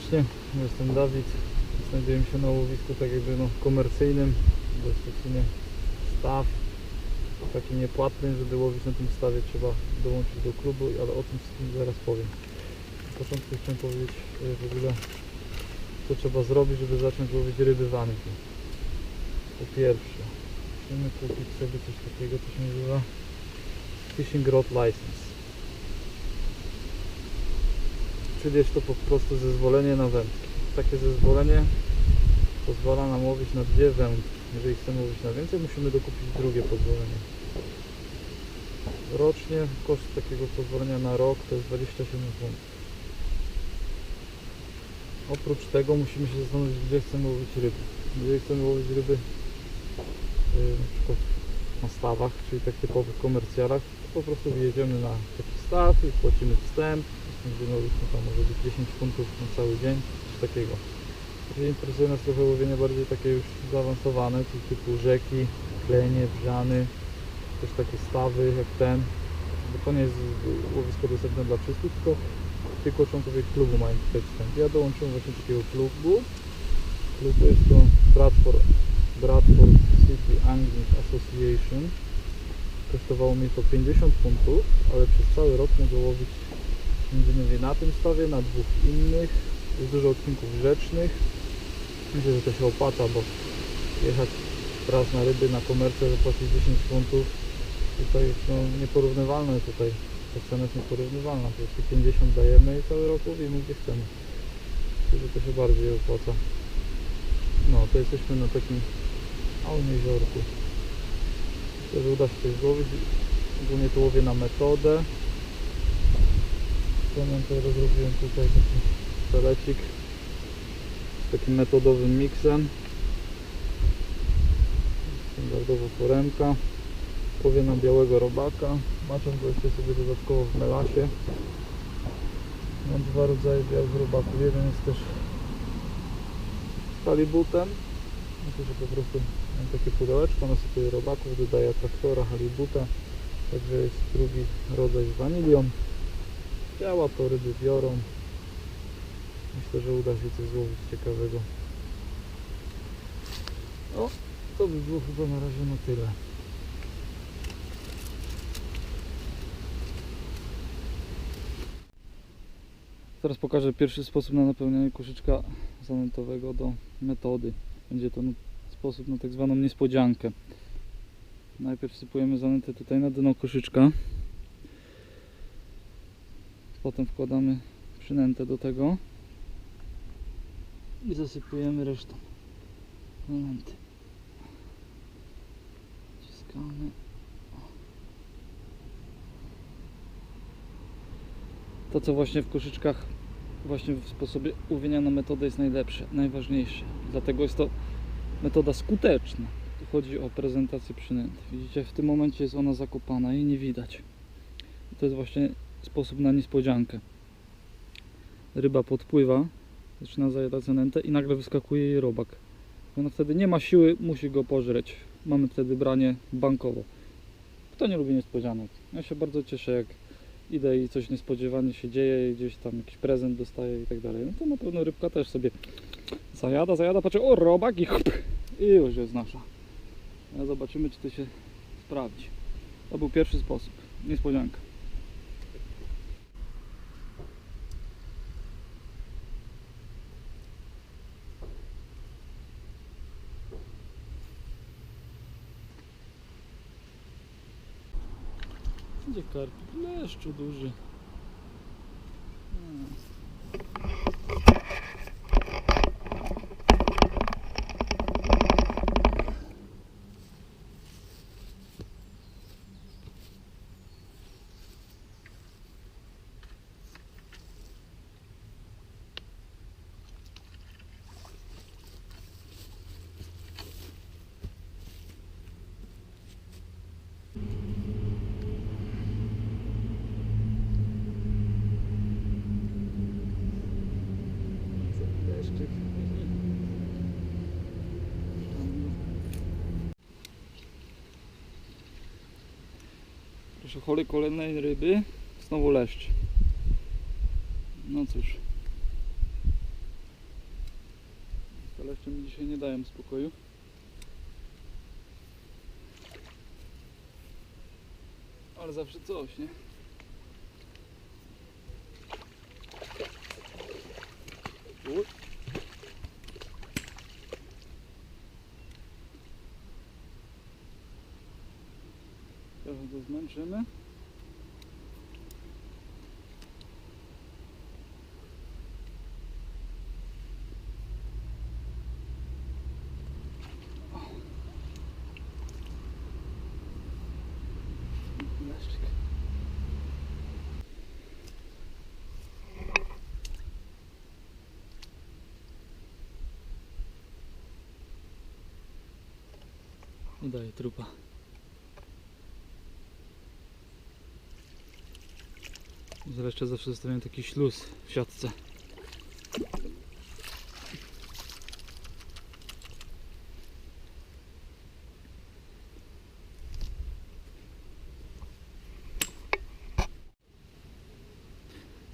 serdecznie. Jestem Dawid. Znajdujemy się na łowisku tak jakby no, komercyjnym. Jest w staw taki niepłatny, żeby łowić na tym stawie trzeba dołączyć do klubu, ale o tym wszystkim zaraz powiem. Na początku chciałem powiedzieć e, w ogóle co trzeba zrobić, żeby zacząć łowić ryby wanki. Po pierwsze, musimy kupić sobie coś takiego, co się nazywa Fishing Rod License. Czyli jest to po prostu zezwolenie na wędki. Takie zezwolenie pozwala nam łowić na dwie wędki. Jeżeli chcemy łowić na więcej, musimy dokupić drugie pozwolenie. Rocznie koszt takiego pozwolenia na rok to jest 27 funtów. Oprócz tego musimy się zastanowić, gdzie chcemy łowić ryby. Jeżeli chcemy łowić ryby yy, na przykład na stawach, czyli tak typowych komercjalach, po prostu wjedziemy na taki staw i płacimy wstęp. Będziemy no tam może być 10 funtów na cały dzień, coś takiego. Jeżeli interesuje nas trochę łowienie bardziej takie już zaawansowane, czyli typu rzeki, klenie, wrzany, też takie stawy jak ten, bo to nie jest łowisko dostępne dla wszystkich, tylko tylko członkowie klubu mają tutaj wstęp. Ja dołączyłem właśnie do takiego klubu. Klub jest to Bradford, Bradford City Angling Association. Kosztowało mi to 50 funtów, ale przez cały rok mogę łowić innymi na tym stawie, na dwóch innych. Jest dużo odcinków rzecznych. Myślę, że to się opłaca, bo jechać raz na ryby, na komercję, zapłacić 10 funtów tutaj jest no, nieporównywalne tutaj ta cena jest nieporównywalna, po prostu 50 dajemy i cały rok łowimy gdzie chcemy. Myślę, że to się bardziej opłaca. No, to jesteśmy na takim małym jeziorku. Myślę, że uda się coś złowić. Ogólnie to łowię na metodę. Pamiętam, rozrobiłem tutaj taki pelecik z takim metodowym miksem. Standardowo foremka. Powie na białego robaka. Maczam go jeszcze sobie dodatkowo w melasie. Mam dwa rodzaje białych robaków. Jeden jest też z halibutem. Myślę, że po prostu mam takie pudełeczko, nasypuję robaków, dodaję traktora, halibuta. Także jest drugi rodzaj z wanilią. Działa to, ryby biorą. Myślę, że uda się coś złowić ciekawego. O, to by było chyba na razie na tyle. Teraz pokażę pierwszy sposób na napełnianie koszyczka zanętowego do metody. Będzie to sposób na tak zwaną niespodziankę. Najpierw sypujemy zanętę tutaj na dno koszyczka. Potem wkładamy przynętę do tego i zasypujemy resztą zanęty. Wciskamy. To co właśnie w koszyczkach właśnie w sposobie łowienia na metodę jest najlepsze, najważniejsze. Dlatego jest to metoda skuteczna. Tu chodzi o prezentację przynęty. Widzicie, w tym momencie jest ona zakopana i nie widać. I to jest właśnie sposób na niespodziankę. Ryba podpływa, zaczyna zajadać zanętę i nagle wyskakuje jej robak. Ona wtedy nie ma siły, musi go pożreć. Mamy wtedy branie bankowo. Kto nie lubi niespodzianek? Ja się bardzo cieszę, jak idę i coś niespodziewanie się dzieje, gdzieś tam jakiś prezent dostaję i tak dalej. No to na pewno rybka też sobie zajada, zajada, patrzy, o robak i chup, i już jest nasza. A zobaczymy, czy to się sprawdzi. To był pierwszy sposób. Niespodzianka. Gdzie karpik? Leszczu duży. Proszę chory kolejnej ryby. Znowu leszcz. No cóż. Z leszczem dzisiaj nie dają spokoju. Ale zawsze coś, nie? Trochę go zmęczymy. Leszczyk. I daje trupa. Zresztą zawsze zostawiam taki śluz w siatce.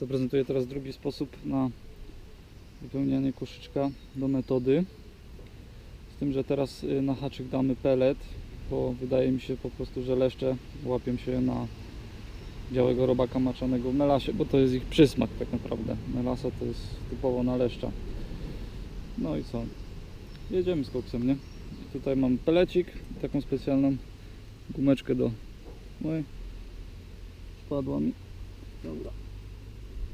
Zaprezentuję teraz drugi sposób na wypełnianie koszyczka do metody. Z tym, że teraz y, na haczyk damy pelet, bo wydaje mi się po prostu, że leszcze łapią się na białego robaka maczanego w melasie, bo to jest ich przysmak tak naprawdę. Melasa to jest typowo na leszcza. No i co? Jedziemy z koksem, nie? I tutaj mam pelecik, taką specjalną gumeczkę do... Oj, spadła mi. Dobra.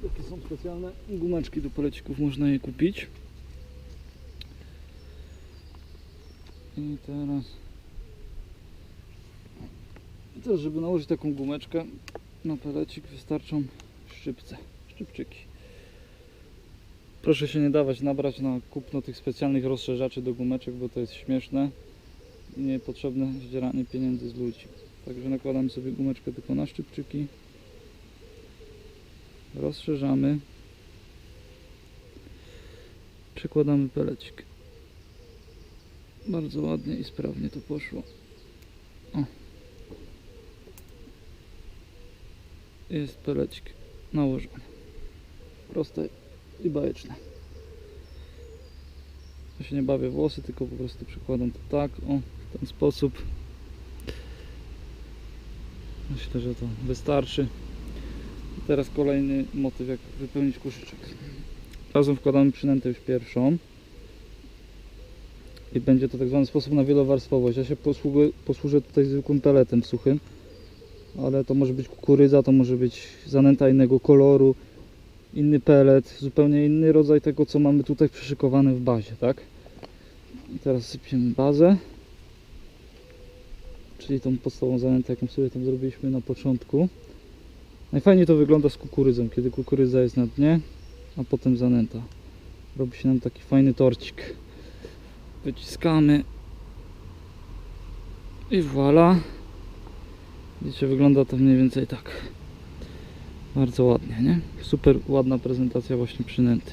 Takie są specjalne gumeczki do pelecików, można je kupić. I teraz... I teraz, żeby nałożyć taką gumeczkę na pelecik wystarczą szczypce, szczypczyki. Proszę się nie dawać nabrać na kupno tych specjalnych rozszerzaczy do gumeczek, bo to jest śmieszne i niepotrzebne zdzieranie pieniędzy z ludzi. Także nakładamy sobie gumeczkę tylko na szczypczyki. Rozszerzamy. Przykładamy pelecik. Bardzo ładnie i sprawnie to poszło. O. Jest pelecik nałożony. Proste i bajeczne. Ja się nie bawię włosy, tylko po prostu przykładam to tak, o, w ten sposób. Myślę, że to wystarczy. I teraz kolejny motyw, jak wypełnić kuszyczek. Razem wkładamy przynętę już pierwszą. I będzie to tak zwany sposób na wielowarstwowość. Ja się posługuję, posłużę tutaj zwykłym peletem suchym. Ale to może być kukurydza, to może być zanęta innego koloru, inny pelet, zupełnie inny rodzaj tego, co mamy tutaj przyszykowane w bazie, tak? I teraz sypiemy bazę. Czyli tą podstawową zanętę, jaką sobie tam zrobiliśmy na początku. Najfajniej to wygląda z kukurydzą, kiedy kukurydza jest na dnie, a potem zanęta. Robi się nam taki fajny torcik. Wyciskamy. I voilà. Widzicie, wygląda to mniej więcej tak. Bardzo ładnie, nie? Super ładna prezentacja właśnie przynęty.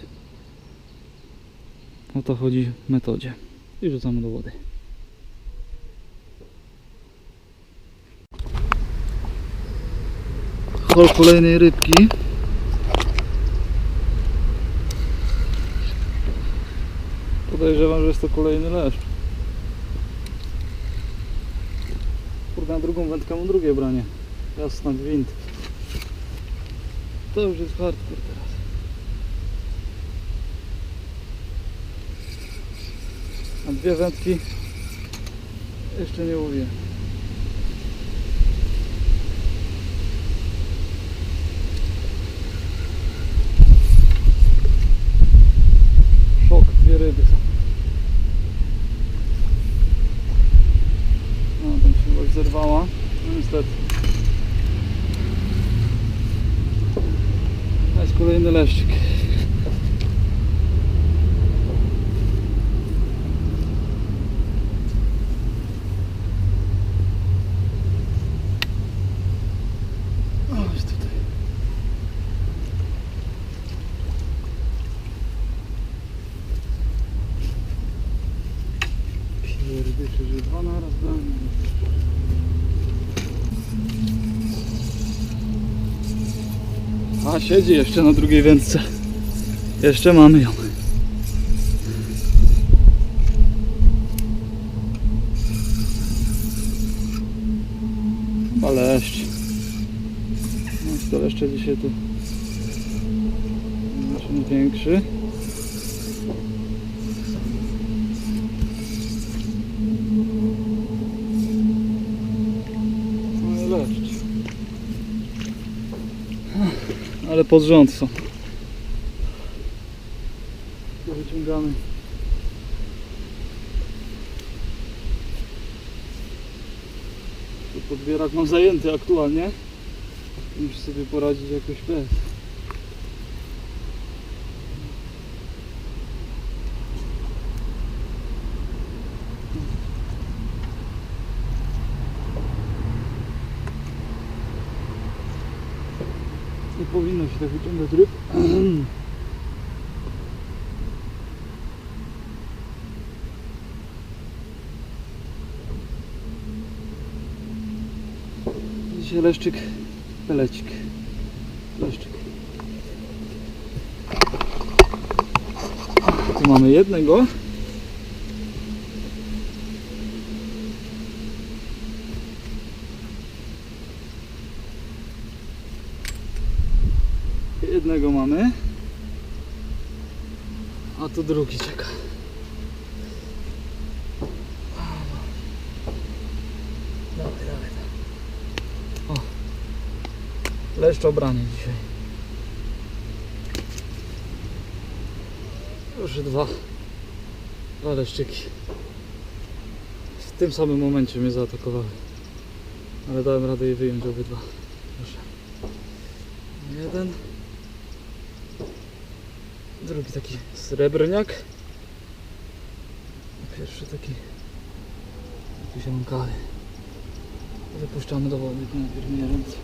O to chodzi w metodzie. I rzucamy do wody. Hol kolejnej rybki. Podejrzewam, że jest to kolejny leszcz. Na drugą wędkę mam drugie branie. Jasna gwint. To już jest hardcore teraz. A dwie wędki jeszcze nie łowię. Że dwa naraz brałem. A siedzi jeszcze na drugiej wędce. Jeszcze mamy ją. Chyba leszcz. No, to jeszcze dzisiaj tu znacznie większy. Ale pod rząd są. Wyciągamy. Podbierak mam zajęty aktualnie. Muszę sobie poradzić jakoś bez. Nie powinno się tak wyciągać ryb. Dzisiaj leszczyk, pelecik. Leszczyk. Tu mamy jednego mamy. A tu drugi czeka. Dawaj, dawaj. O. Leszcz obrany dzisiaj. Już dwa. Dwa leszczyki. W tym samym momencie mnie zaatakowały. Ale dałem radę je wyjąć obydwa. Proszę. Jeden. Drugi taki srebrniak. Pierwszy taki taki zielonkawy. Wypuszczamy do wody najpierw mnie ręce.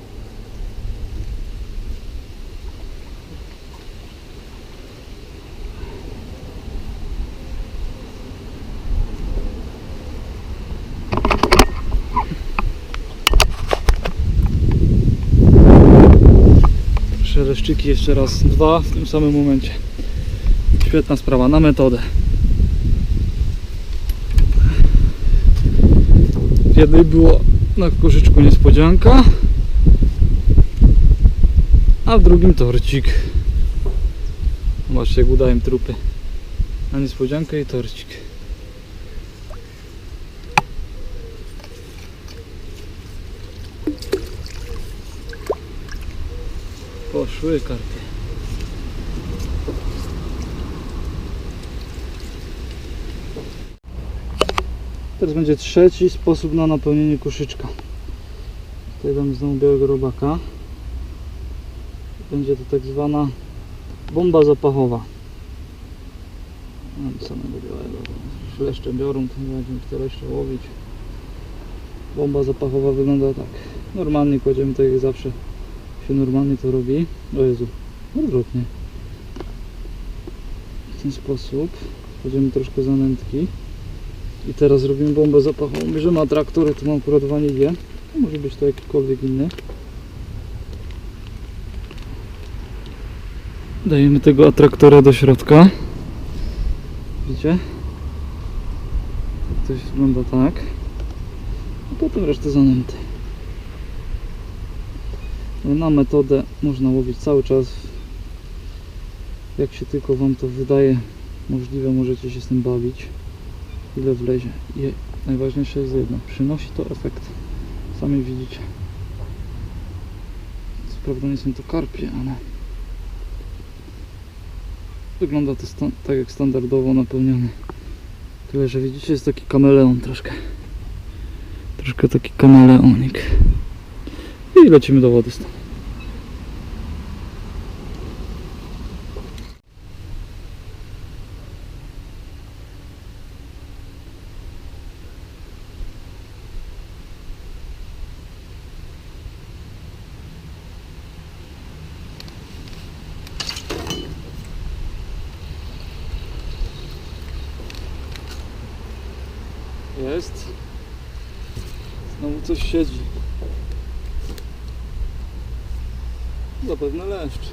Jeszcze raz dwa w tym samym momencie. Świetna sprawa, na metodę. Jednej było na koszyczku niespodzianka, a w drugim torcik. Zobaczcie jak udałem trupy. Na niespodziankę i torcik. Poszły karty. Teraz będzie trzeci sposób na napełnienie koszyczka. Tutaj dam znowu białego robaka. Będzie to tak zwana bomba zapachowa. Mam samego białego. Leszcze biorą, to nie będziemy te leszcze łowić. Bomba zapachowa wygląda tak. Normalnie kładziemy tak jak zawsze się normalnie to robi. O Jezu, odwrotnie. W ten sposób kładziemy troszkę zanętki. I teraz robimy bombę zapachową. Bierzemy atraktory, tu mam akurat wanilię. Może być to jakikolwiek inny. Dajemy tego atraktora do środka. Widzicie? To wygląda tak. A potem resztę zanęty. No, Na metodę można łowić cały czas. Jak się tylko Wam to wydaje możliwe, możecie się z tym bawić. Ile wlezie. I najważniejsze jest jedno. Przynosi to efekt. Sami widzicie. Co prawda nie są to karpie, ale wygląda to tak jak standardowo napełniony. Tyle, że widzicie, jest taki kameleon troszkę. Troszkę taki kameleonik. I lecimy do wody stąd. Jest. Znowu coś siedzi. Zapewne leszcz.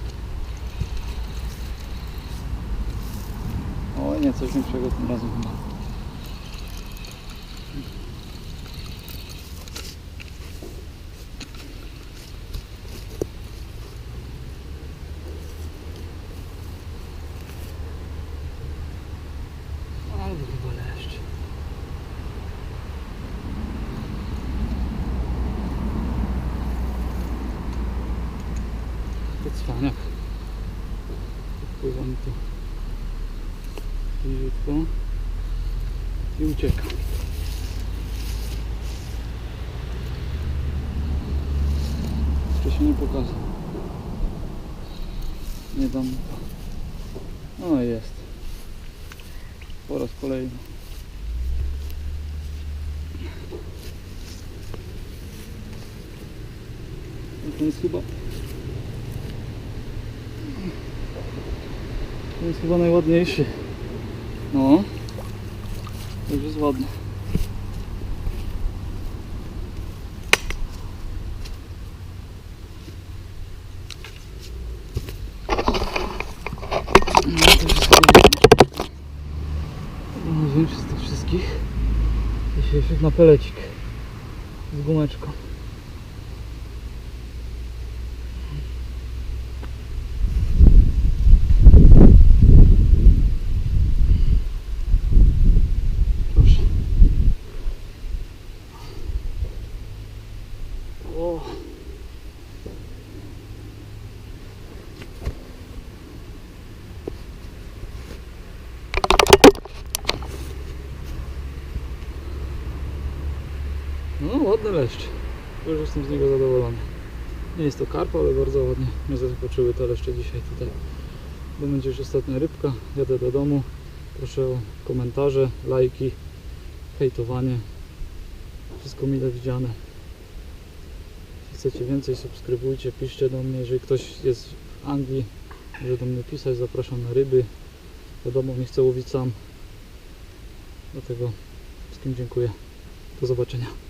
O nie, coś większego tym razem chyba. cwaniak. Wpływam tu bliziutko i ucieka. Jeszcze się nie pokazał. Dam. No jest. Po raz kolejny. No Ten jest chyba. Ten jest chyba najładniejszy. No. To już jest ładny. No, to jest największy z tych wszystkich dzisiejszych na pelecik z gumeczką. Proszę. O. No ładny leszcz. Już jestem z niego zadowolony. Nie jest to karpa, ale bardzo ładnie mnie zaskoczyły te leszcze dzisiaj tutaj. To będzie już ostatnia rybka. Jadę do domu. Proszę o komentarze, lajki, hejtowanie. Wszystko mile widziane. Jeśli chcecie więcej, subskrybujcie, piszcie do mnie. Jeżeli ktoś jest w Anglii, może do mnie pisać. Zapraszam na ryby. Wiadomo, nie chcę łowić sam. Dlatego wszystkim dziękuję. Do zobaczenia.